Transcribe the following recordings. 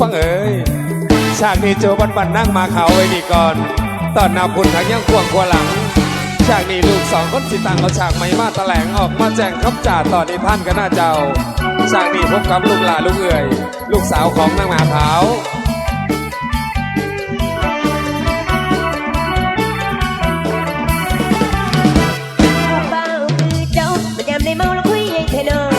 ฟังเอ้ยฉากนี้โจบันบันนั่งมาเขาไว้นี่ก่อน ตอนนาบุญทั้งยังควงกลัวหลัง ฉากนี้ลูกสองคนสิตังเอาฉากไม่มาตะแหลงออกมาแจ้งครับจ่าตอนนี้ท่านก็น่าเจ้า ฉากนี้พบกับลูกหลาลูกเอ๋ยลูกสาวของนางมาาเขาเมาแล้วคุยยังเทนอ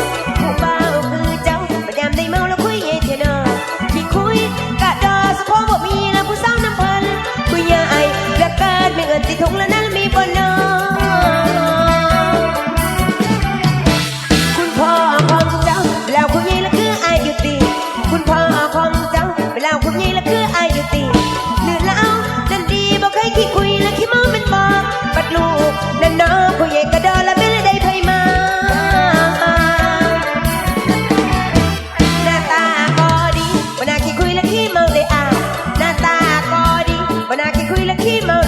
keep my